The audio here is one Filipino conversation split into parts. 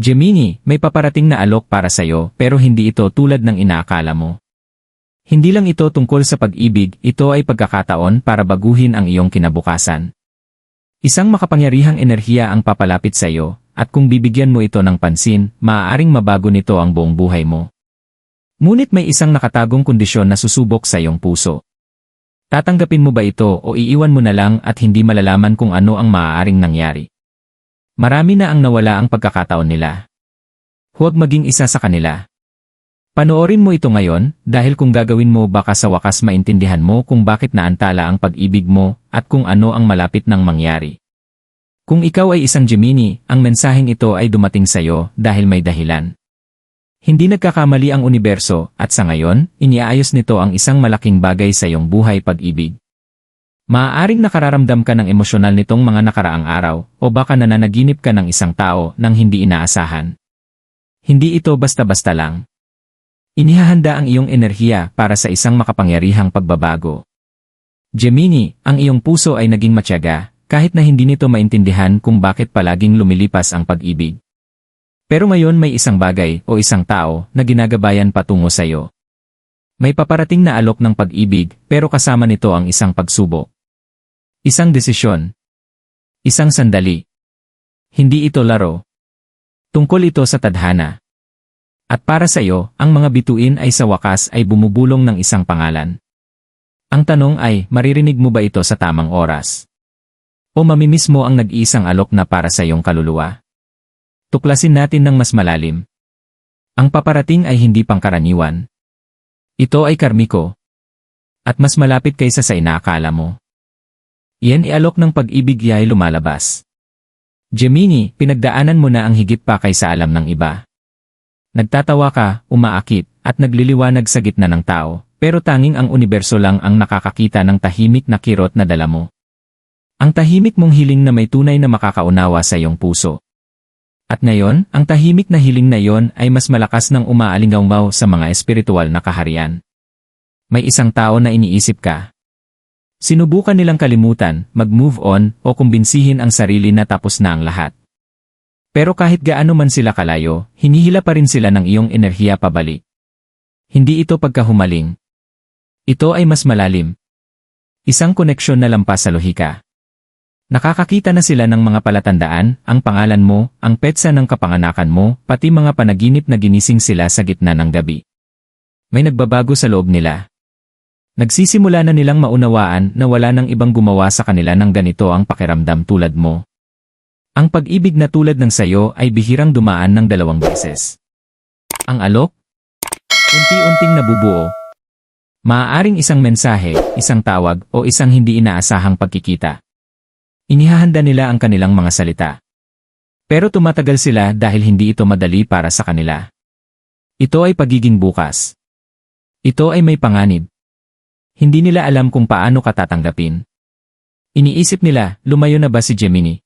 Gemini, may paparating na alok para sa'yo pero hindi ito tulad ng inaakala mo. Hindi lang ito tungkol sa pag-ibig, ito ay pagkakataon para baguhin ang iyong kinabukasan. Isang makapangyarihang enerhiya ang papalapit sa iyo, at kung bibigyan mo ito ng pansin, maaaring mabago nito ang buong buhay mo. Ngunit may isang nakatagong kondisyon na susubok sa iyong puso. Tatanggapin mo ba ito o iiwan mo na lang at hindi malalaman kung ano ang maaaring nangyari? Marami na ang nawala ang pagkakataon nila. Huwag maging isa sa kanila. Panoorin mo ito ngayon dahil kung gagawin mo baka sa wakas maintindihan mo kung bakit naantala ang pag-ibig mo at kung ano ang malapit nang mangyari. Kung ikaw ay isang Gemini, ang mensaheng ito ay dumating sa iyo dahil may dahilan. Hindi nagkakamali ang universo at sa ngayon, iniaayos nito ang isang malaking bagay sa iyong buhay pag-ibig. Maaaring nakararamdam ka ng emosyonal nitong mga nakaraang araw o baka nananaginip ka ng isang tao nang hindi inaasahan. Hindi ito basta-basta lang. Inihahanda ang iyong enerhiya para sa isang makapangyarihang pagbabago. Gemini, ang iyong puso ay naging matyaga, kahit na hindi nito maintindihan kung bakit palaging lumilipas ang pag-ibig. Pero ngayon may isang bagay o isang tao na ginagabayan patungo sa iyo. May paparating na alok ng pag-ibig pero kasama nito ang isang pagsubok. Isang desisyon. Isang sandali. Hindi ito laro. Tungkol ito sa tadhana. At para sa iyo, ang mga bituin ay sa wakas ay bumubulong ng isang pangalan. Ang tanong ay, maririnig mo ba ito sa tamang oras? O mamimiss mo ang nag-iisang alok na para sa iyong kaluluwa? Tuklasin natin ng mas malalim. Ang paparating ay hindi pangkaraniwan. Ito ay karmiko. At mas malapit kaysa sa inaakala mo. Iyan ialok ng pag-ibig ay lumalabas. Gemini, pinagdaanan mo na ang higit pa kaysa alam ng iba. Nagtatawa ka, umaakit, at nagliliwanag sa gitna ng tao, pero tanging ang universo lang ang nakakakita ng tahimik na kirot na dala mo. Ang tahimik mong hiling na may tunay na makakaunawa sa iyong puso. At ngayon, ang tahimik na hiling na iyon ay mas malakas ng umaalinggaw sa mga espiritual na kaharian. May isang tao na iniisip ka. Sinubukan nilang kalimutan, mag-move on, o kumbinsihin ang sarili na tapos na ang lahat. Pero kahit gaano man sila kalayo, hinihila pa rin sila ng iyong enerhiya pabalik. Hindi ito pagkahumaling. Ito ay mas malalim. Isang koneksyon na lampas sa lohika. Nakakakita na sila ng mga palatandaan, ang pangalan mo, ang petsa ng kapanganakan mo, pati mga panaginip na ginising sila sa gitna ng gabi. May nagbabago sa loob nila. Nagsisimula na nilang maunawaan na wala nang ibang gumawa sa kanila ng ganito ang pakiramdam tulad mo. Ang pag-ibig na tulad ng sayo ay bihirang dumaan ng dalawang beses. Ang alok? Unti-unting nabubuo. Maaaring isang mensahe, isang tawag, o isang hindi inaasahang pagkikita. Inihahanda nila ang kanilang mga salita. Pero tumatagal sila dahil hindi ito madali para sa kanila. Ito ay pagiging bukas. Ito ay may panganib. Hindi nila alam kung paano katatanggapin. Iniisip nila, lumayo na ba si Gemini?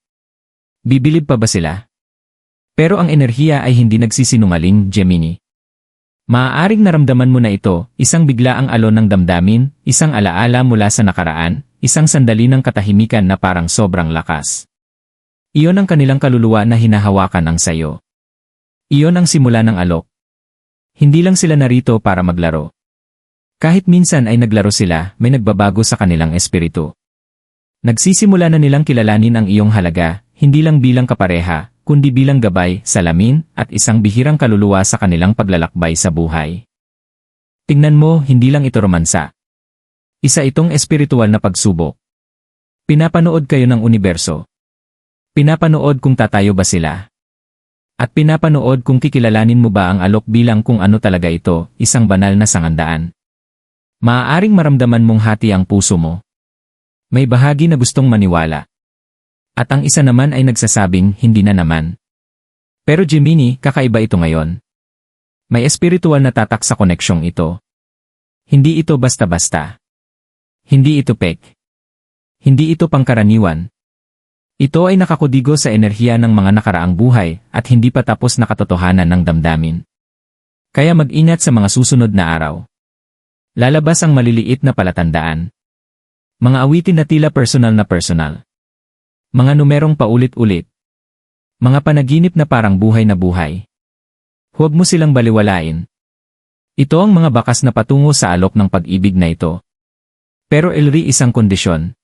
Bibilib pa ba sila? Pero ang enerhiya ay hindi nagsisinungaling, Gemini. Maaaring naramdaman mo na ito, isang biglaang alon ng damdamin, isang alaala mula sa nakaraan, isang sandali ng katahimikan na parang sobrang lakas. Iyon ang kanilang kaluluwa na hinahawakan ang sayo. Iyon ang simula ng alok. Hindi lang sila narito para maglaro. Kahit minsan ay naglaro sila, may nagbabago sa kanilang espiritu. Nagsisimula na nilang kilalanin ang iyong halaga, hindi lang bilang kapareha, kundi bilang gabay, salamin, at isang bihirang kaluluwa sa kanilang paglalakbay sa buhay. Tingnan mo, hindi lang ito romansa. Isa itong espiritual na pagsubok. Pinapanood kayo ng universo. Pinapanood kung tatayo ba sila. At pinapanood kung kikilalanin mo ba ang alok bilang kung ano talaga ito, isang banal na sangandaan. Maaaring maramdaman mong hati ang puso mo. May bahagi na gustong maniwala. At ang isa naman ay nagsasabing hindi na naman. Pero Gemini, kakaiba ito ngayon. May espiritual na tatak sa koneksyong ito. Hindi ito basta-basta. Hindi ito pek. Hindi ito pangkaraniwan. Ito ay nakakudigo sa enerhiya ng mga nakaraang buhay at hindi pa tapos na katotohanan ng damdamin. Kaya mag-ingat sa mga susunod na araw. Lalabas ang maliliit na palatandaan. Mga awitin na tila personal na personal. Mga numerong paulit-ulit. Mga panaginip na parang buhay na buhay. Huwag mo silang baliwalain. Ito ang mga bakas na patungo sa alok ng pag-ibig na ito. Pero Elri isang kondisyon.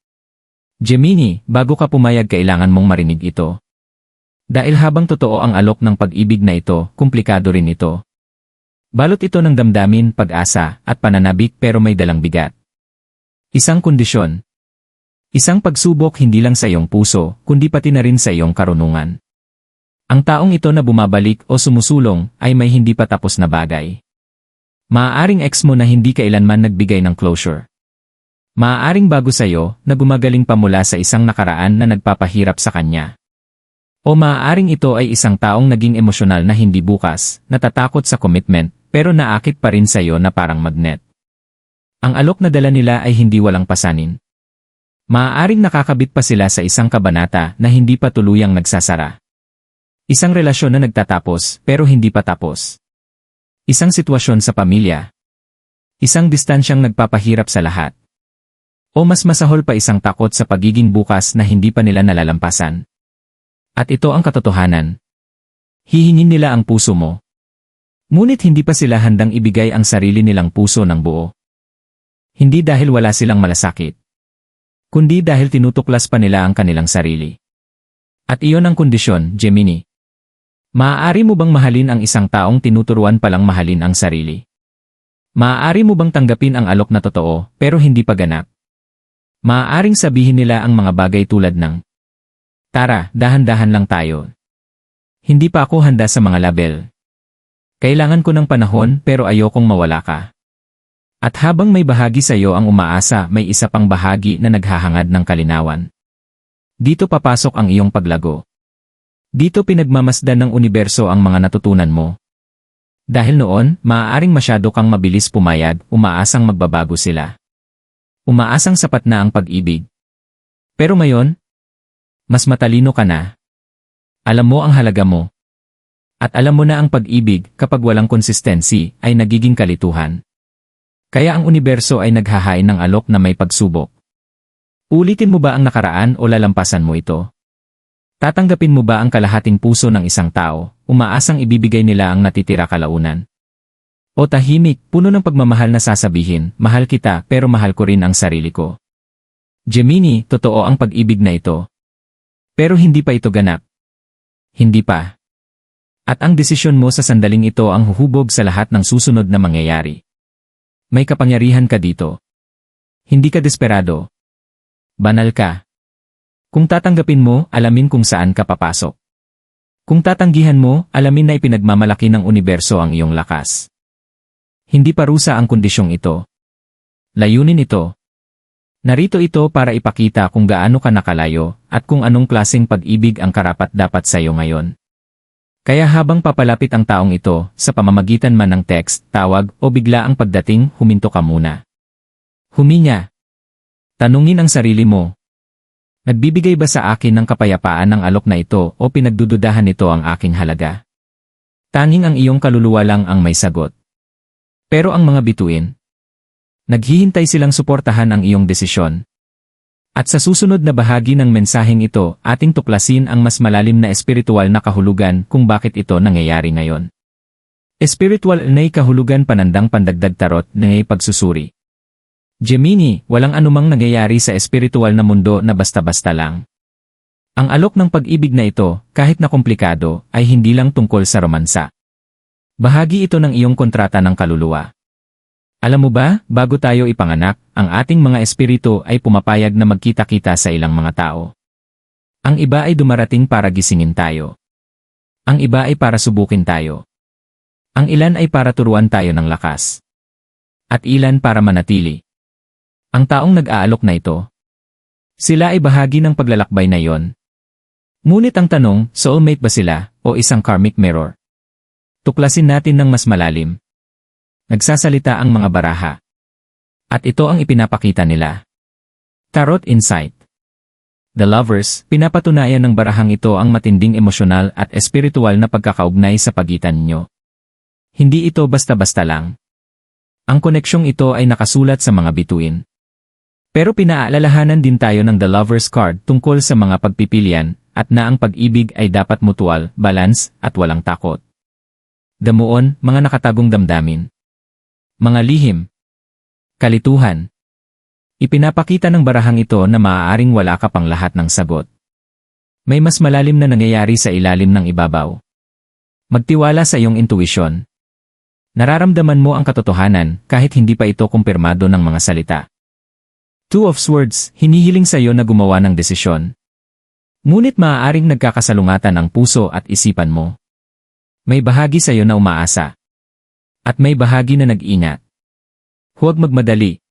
Gemini, bago ka pumayag kailangan mong marinig ito. Dahil habang totoo ang alok ng pag-ibig na ito, komplikado rin ito. Balot ito ng damdamin, pag-asa, at pananabik pero may dalang bigat. Isang kondisyon. Isang pagsubok hindi lang sa iyong puso, kundi pati na rin sa iyong karunungan. Ang taong ito na bumabalik o sumusulong ay may hindi pa tapos na bagay. Maaaring ex mo na hindi kailanman nagbigay ng closure. Maaaring bago sa iyo na gumagaling pa mula sa isang nakaraan na nagpapahirap sa kanya. O maaaring ito ay isang taong naging emosyonal na hindi bukas, natatakot sa commitment, pero naakit pa rin sa iyo na parang magnet. Ang alok na dala nila ay hindi walang pasanin. Maaaring nakakabit pa sila sa isang kabanata na hindi pa tuluyang nagsasara. Isang relasyon na nagtatapos pero hindi pa tapos. Isang sitwasyon sa pamilya. Isang distansyang nagpapahirap sa lahat. O mas masahol pa isang takot sa pagiging bukas na hindi pa nila nalalampasan. At ito ang katotohanan. Hihingin nila ang puso mo. Ngunit hindi pa sila handang ibigay ang sarili nilang puso ng buo. Hindi dahil wala silang malasakit. Kundi dahil tinutuklas pa nila ang kanilang sarili. At iyon ang kondisyon, Gemini. Maaari mo bang mahalin ang isang taong tinuturuan palang mahalin ang sarili? Maaari mo bang tanggapin ang alok na totoo, pero hindi pa ganap? Maaaring sabihin nila ang mga bagay tulad ng, Tara, dahan-dahan lang tayo. Hindi pa ako handa sa mga label. Kailangan ko ng panahon pero ayokong mawala ka. At habang may bahagi sa iyo ang umaasa, may isa pang bahagi na naghahangad ng kalinawan. Dito papasok ang iyong paglago. Dito pinagmamasdan ng universo ang mga natutunan mo. Dahil noon, maaaring masyado kang mabilis pumayag, umaasang magbabago sila. Umaasang sapat na ang pag-ibig. Pero ngayon, mas matalino ka na. Alam mo ang halaga mo. At alam mo na ang pag-ibig kapag walang consistency ay nagiging kalituhan. Kaya ang universo ay naghahain ng alok na may pagsubok. Ulitin mo ba ang nakaraan o lalampasan mo ito? Tatanggapin mo ba ang kalahating puso ng isang tao, umaasang ibibigay nila ang natitira kalaunan? O tahimik, puno ng pagmamahal na sasabihin, mahal kita pero mahal ko rin ang sarili ko. Gemini, totoo ang pag-ibig na ito. Pero hindi pa ito ganap. Hindi pa. At ang desisyon mo sa sandaling ito ang huhubog sa lahat ng susunod na mangyayari. May kapangyarihan ka dito. Hindi ka desperado. Banal ka. Kung tatanggapin mo, alamin kung saan ka papasok. Kung tatanggihan mo, alamin na ipinagmamalaki ng universo ang iyong lakas. Hindi parusa ang kondisyong ito. Layunin ito. Narito ito para ipakita kung gaano ka nakalayo at kung anong klaseng pag-ibig ang karapat dapat sa iyo ngayon. Kaya habang papalapit ang taong ito, sa pamamagitan man ng text, tawag, o bigla ang pagdating, huminto ka muna. Huminya. Tanungin ang sarili mo. Nagbibigay ba sa akin ng kapayapaan ng alok na ito o pinagdududahan nito ang aking halaga? Tanging ang iyong kaluluwa lang ang may sagot. Pero ang mga bituin, naghihintay silang suportahan ang iyong desisyon. At sa susunod na bahagi ng mensaheng ito, ating tuklasin ang mas malalim na espiritual na kahulugan kung bakit ito nangyayari ngayon. Espiritual na kahulugan panandang pandagdag tarot na pagsusuri. Gemini, walang anumang nangyayari sa espiritual na mundo na basta-basta lang. Ang alok ng pag-ibig na ito, kahit na komplikado, ay hindi lang tungkol sa romansa. Bahagi ito ng iyong kontrata ng kaluluwa. Alam mo ba, bago tayo ipanganak, ang ating mga espiritu ay pumapayag na magkita-kita sa ilang mga tao. Ang iba ay dumarating para gisingin tayo. Ang iba ay para subukin tayo. Ang ilan ay para turuan tayo ng lakas. At ilan para manatili. Ang taong nag-aalok na ito. Sila ay bahagi ng paglalakbay na iyon. Ngunit ang tanong, soulmate ba sila o isang karmic mirror? Tuklasin natin ng mas malalim. Nagsasalita ang mga baraha. At ito ang ipinapakita nila. Tarot Insight The Lovers, pinapatunayan ng barahang ito ang matinding emosyonal at espiritual na pagkakaugnay sa pagitan ninyo. Hindi ito basta-basta lang. Ang koneksyong ito ay nakasulat sa mga bituin. Pero pinaalalahanan din tayo ng The Lover's Card tungkol sa mga pagpipilian at na ang pag-ibig ay dapat mutual, balance, at walang takot. Damuon, mga nakatagong damdamin. Mga lihim. Kalituhan. Ipinapakita ng barahang ito na maaaring wala ka pang lahat ng sagot. May mas malalim na nangyayari sa ilalim ng ibabaw. Magtiwala sa iyong intuisyon. Nararamdaman mo ang katotohanan kahit hindi pa ito kumpirmado ng mga salita. Two of Swords, hinihiling sa iyo na gumawa ng desisyon. Ngunit maaaring nagkakasalungatan ang puso at isipan mo. May bahagi sa iyo na umaasa. At may bahagi na nag-ingat. Huwag magmadali.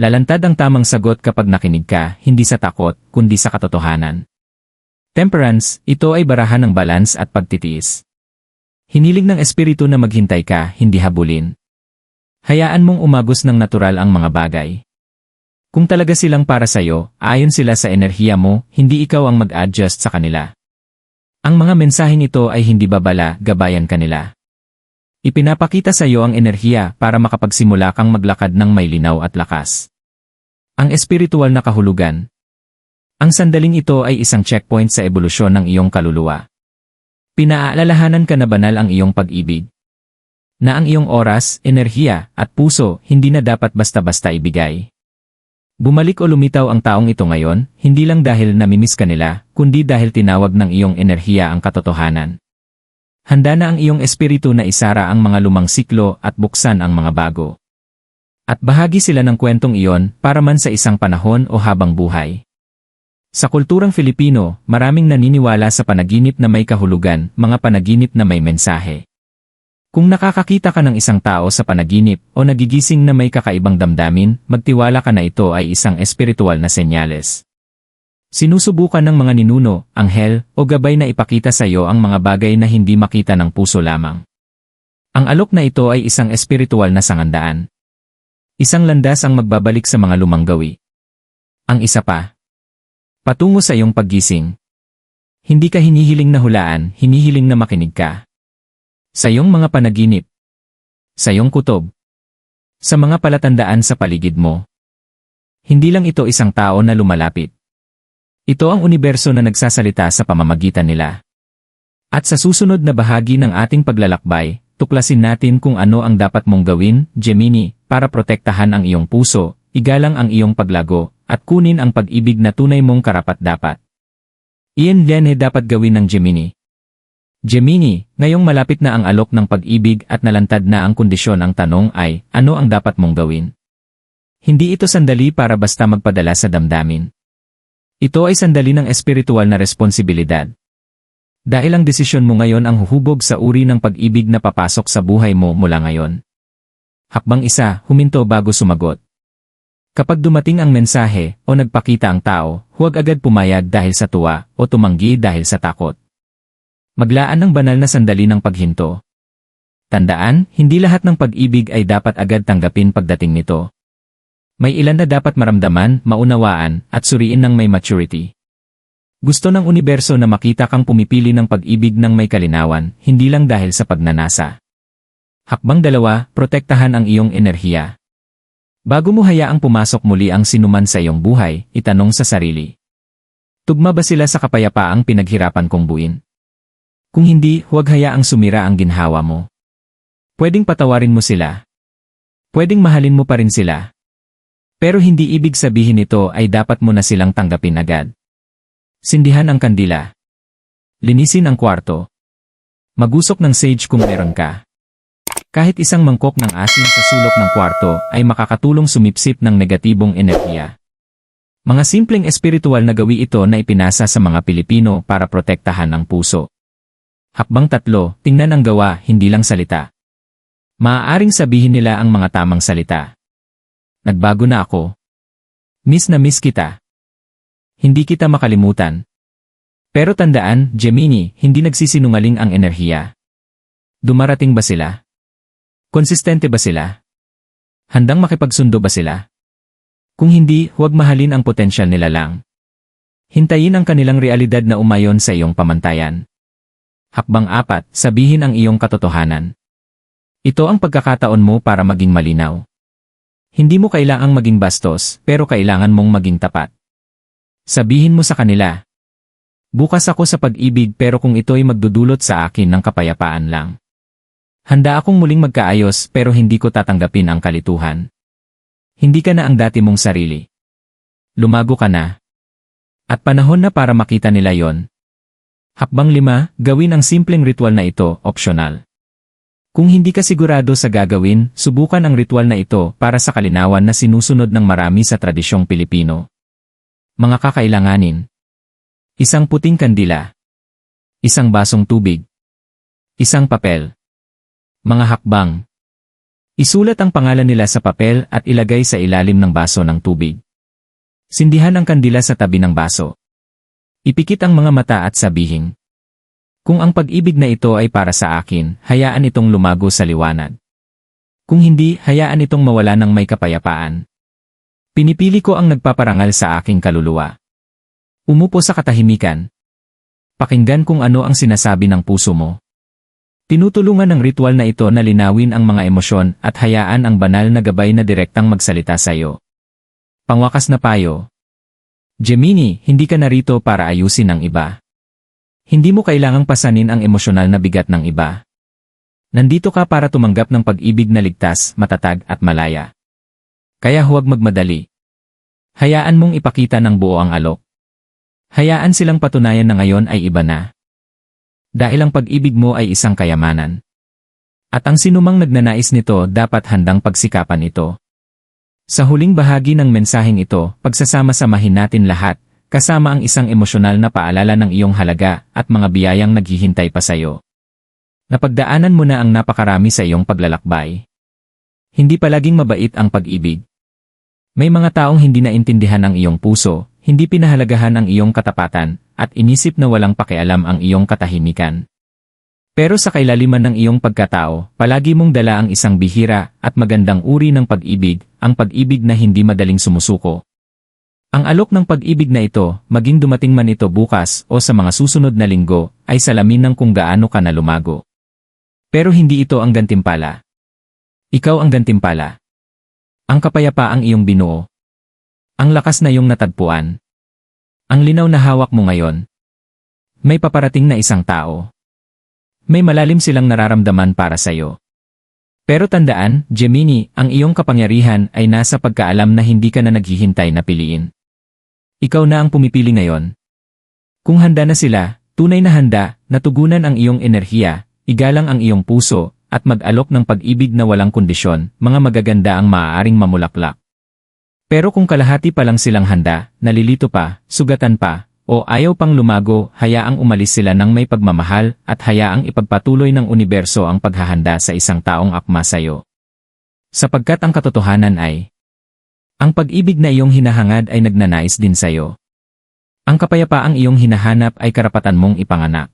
Lalantad ang tamang sagot kapag nakinig ka, hindi sa takot, kundi sa katotohanan. Temperance, ito ay barahan ng balance at pagtitiis. Hiniling ng espiritu na maghintay ka, hindi habulin. Hayaan mong umagos ng natural ang mga bagay. Kung talaga silang para sa'yo, ayon sila sa enerhiya mo, hindi ikaw ang mag-adjust sa kanila. Ang mga mensaheng ito ay hindi babala, gabayan kanila. Ipinapakita sa iyo ang enerhiya para makapagsimula kang maglakad ng may linaw at lakas. Ang espiritual na kahulugan. Ang sandaling ito ay isang checkpoint sa ebolusyon ng iyong kaluluwa. Pinaalalahanan ka na banal ang iyong pag-ibig. Na ang iyong oras, enerhiya, at puso hindi na dapat basta-basta ibigay. Bumalik o lumitaw ang taong ito ngayon, hindi lang dahil namimiss ka nila, kundi dahil tinawag ng iyong enerhiya ang katotohanan. Handa na ang iyong espiritu na isara ang mga lumang siklo at buksan ang mga bago. At bahagi sila ng kwentong iyon para man sa isang panahon o habang buhay. Sa kulturang Filipino, maraming naniniwala sa panaginip na may kahulugan, mga panaginip na may mensahe. Kung nakakakita ka ng isang tao sa panaginip o nagigising na may kakaibang damdamin, magtiwala ka na ito ay isang espiritual na senyales. Sinusubukan ng mga ninuno, anghel, o gabay na ipakita sa iyo ang mga bagay na hindi makita ng puso lamang. Ang alok na ito ay isang espiritual na sangandaan. Isang landas ang magbabalik sa mga lumang gawi. Ang isa pa. Patungo sa iyong paggising. Hindi ka hinihiling na hulaan, hinihiling na makinig ka. Sa iyong mga panaginip. Sa iyong kutob. Sa mga palatandaan sa paligid mo. Hindi lang ito isang tao na lumalapit. Ito ang universo na nagsasalita sa pamamagitan nila. At sa susunod na bahagi ng ating paglalakbay, tuklasin natin kung ano ang dapat mong gawin, Gemini, para protektahan ang iyong puso, igalang ang iyong paglago, at kunin ang pag-ibig na tunay mong karapat-dapat. Iyan din dapat gawin ng Gemini. Gemini, ngayong malapit na ang alok ng pag-ibig at nalantad na ang kondisyon ang tanong ay, ano ang dapat mong gawin? Hindi ito sandali para basta magpadala sa damdamin. Ito ay sandali ng espiritual na responsibilidad. Dahil ang desisyon mo ngayon ang huhubog sa uri ng pag-ibig na papasok sa buhay mo mula ngayon. Hakbang isa, huminto bago sumagot. Kapag dumating ang mensahe o nagpakita ang tao, huwag agad pumayag dahil sa tuwa o tumanggi dahil sa takot. Maglaan ng banal na sandali ng paghinto. Tandaan, hindi lahat ng pag-ibig ay dapat agad tanggapin pagdating nito. May ilan na dapat maramdaman, maunawaan, at suriin ng may maturity. Gusto ng universo na makita kang pumipili ng pag-ibig ng may kalinawan, hindi lang dahil sa pagnanasa. Hakbang dalawa, protektahan ang iyong enerhiya. Bago mo hayaang pumasok muli ang sinuman sa iyong buhay, itanong sa sarili. Tugma ba sila sa kapayapaang pinaghirapan kong buin? Kung hindi, huwag hayaang sumira ang ginhawa mo. Pwedeng patawarin mo sila. Pwedeng mahalin mo pa rin sila. Pero hindi ibig sabihin nito ay dapat mo na silang tanggapin agad. Sindihan ang kandila. Linisin ang kwarto. Magusok ng sage kung meron ka. Kahit isang mangkok ng asin sa sulok ng kwarto ay makakatulong sumipsip ng negatibong enerhiya. Mga simpleng espiritual na gawi ito na ipinasa sa mga Pilipino para protektahan ang puso. Hakbang tatlo, tingnan ang gawa, hindi lang salita. Maaaring sabihin nila ang mga tamang salita. Nagbago na ako. Miss na miss kita. Hindi kita makalimutan. Pero tandaan, Gemini, hindi nagsisinungaling ang enerhiya. Dumarating ba sila? Konsistente ba sila? Handang makipagsundo ba sila? Kung hindi, huwag mahalin ang potensyal nila lang. Hintayin ang kanilang realidad na umayon sa iyong pamantayan. Hakbang apat, sabihin ang iyong katotohanan. Ito ang pagkakataon mo para maging malinaw. Hindi mo kailangang maging bastos, pero kailangan mong maging tapat. Sabihin mo sa kanila. Bukas ako sa pag-ibig pero kung ito'y magdudulot sa akin ng kapayapaan lang. Handa akong muling magkaayos pero hindi ko tatanggapin ang kalituhan. Hindi ka na ang dati mong sarili. Lumago ka na. At panahon na para makita nila yon. Hakbang lima, gawin ang simpleng ritual na ito, optional. Kung hindi ka sigurado sa gagawin, subukan ang ritual na ito para sa kalinawan na sinusunod ng marami sa tradisyong Pilipino. Mga kakailanganin. Isang puting kandila. Isang basong tubig. Isang papel. Mga hakbang. Isulat ang pangalan nila sa papel at ilagay sa ilalim ng baso ng tubig. Sindihan ang kandila sa tabi ng baso. Ipikit ang mga mata at sabihin. Kung ang pag-ibig na ito ay para sa akin, hayaan itong lumago sa liwanag. Kung hindi, hayaan itong mawala ng may kapayapaan. Pinipili ko ang nagpaparangal sa aking kaluluwa. Umupo sa katahimikan. Pakinggan kung ano ang sinasabi ng puso mo. Tinutulungan ng ritual na ito na linawin ang mga emosyon at hayaan ang banal na gabay na direktang magsalita sa iyo. Pangwakas na payo. Gemini, hindi ka narito para ayusin ang iba. Hindi mo kailangang pasanin ang emosyonal na bigat ng iba. Nandito ka para tumanggap ng pag-ibig na ligtas, matatag at malaya. Kaya huwag magmadali. Hayaan mong ipakita ng buo ang alok. Hayaan silang patunayan na ngayon ay iba na. Dahil ang pag-ibig mo ay isang kayamanan. At ang sinumang nagnanais nito dapat handang pagsikapan ito. Sa huling bahagi ng mensaheng ito, pagsasama-samahin natin lahat, kasama ang isang emosyonal na paalala ng iyong halaga at mga biyayang naghihintay pa sa iyo. Napagdaanan mo na ang napakarami sa iyong paglalakbay. Hindi palaging mabait ang pag-ibig. May mga taong hindi naintindihan ang iyong puso, hindi pinahalagahan ang iyong katapatan, at inisip na walang pakialam ang iyong katahimikan. Pero sa kailaliman ng iyong pagkatao, palagi mong dala ang isang bihira at magandang uri ng pag-ibig, ang pag-ibig na hindi madaling sumusuko. Ang alok ng pag-ibig na ito, maging dumating man ito bukas o sa mga susunod na linggo, ay salamin ng kung gaano ka na lumago. Pero hindi ito ang gantimpala. Ikaw ang gantimpala. Ang kapayapaang iyong binuo. Ang lakas na iyong natagpuan. Ang linaw na hawak mo ngayon. May paparating na isang tao. May malalim silang nararamdaman para sa iyo. Pero tandaan, Gemini, ang iyong kapangyarihan ay nasa pagkaalam na hindi ka na naghihintay na piliin. Ikaw na ang pumipili ngayon. Kung handa na sila, tunay na handa, natugunan ang iyong enerhiya, igalang ang iyong puso, at mag-alok ng pag-ibig na walang kondisyon, mga magaganda ang maaaring mamulaklak. Pero kung kalahati pa lang silang handa, nalilito pa, sugatan pa, o ayaw pang lumago, hayaang umalis sila ng may pagmamahal at hayaang ipagpatuloy ng universo ang paghahanda sa isang taong akma sa iyo. Sapagkat ang katotohanan ay, ang pag-ibig na iyong hinahangad ay nagnanais din sa iyo. Ang kapayapaang iyong hinahanap ay karapatan mong ipanganak.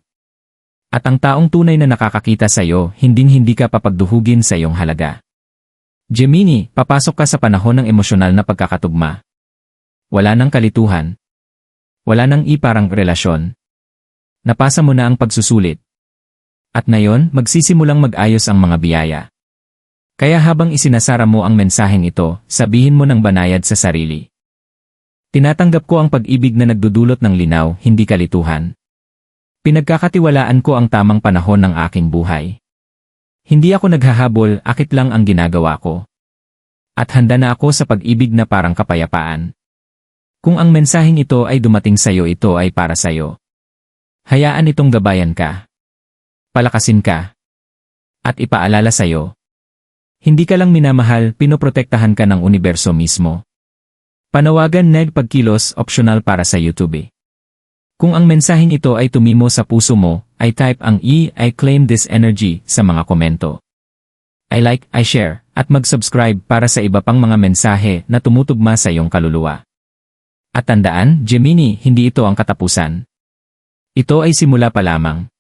At ang taong tunay na nakakakita sa iyo, hinding-hindi ka papagduhugin sa iyong halaga. Gemini, papasok ka sa panahon ng emosyonal na pagkakatugma. Wala nang kalituhan. Wala nang iparang relasyon. Napasa mo na ang pagsusulit. At ngayon, magsisimulang mag-ayos ang mga biyaya. Kaya habang isinasara mo ang mensaheng ito, sabihin mo ng banayad sa sarili. Tinatanggap ko ang pag-ibig na nagdudulot ng linaw, hindi kalituhan. Pinagkakatiwalaan ko ang tamang panahon ng aking buhay. Hindi ako naghahabol, akit lang ang ginagawa ko. At handa na ako sa pag-ibig na parang kapayapaan. Kung ang mensaheng ito ay dumating sa iyo ito ay para sa iyo. Hayaan itong gabayan ka. Palakasin ka. At ipaalala sa iyo. Hindi ka lang minamahal, pinoprotektahan ka ng universo mismo. Panawagan neg pagkilos optional para sa YouTube. Kung ang mensaheng ito ay tumimo sa puso mo, ay type ang E, I claim this energy sa mga komento. I like, I share, at mag-subscribe para sa iba pang mga mensahe na tumutugma sa iyong kaluluwa. At tandaan, Gemini, hindi ito ang katapusan. Ito ay simula pa lamang.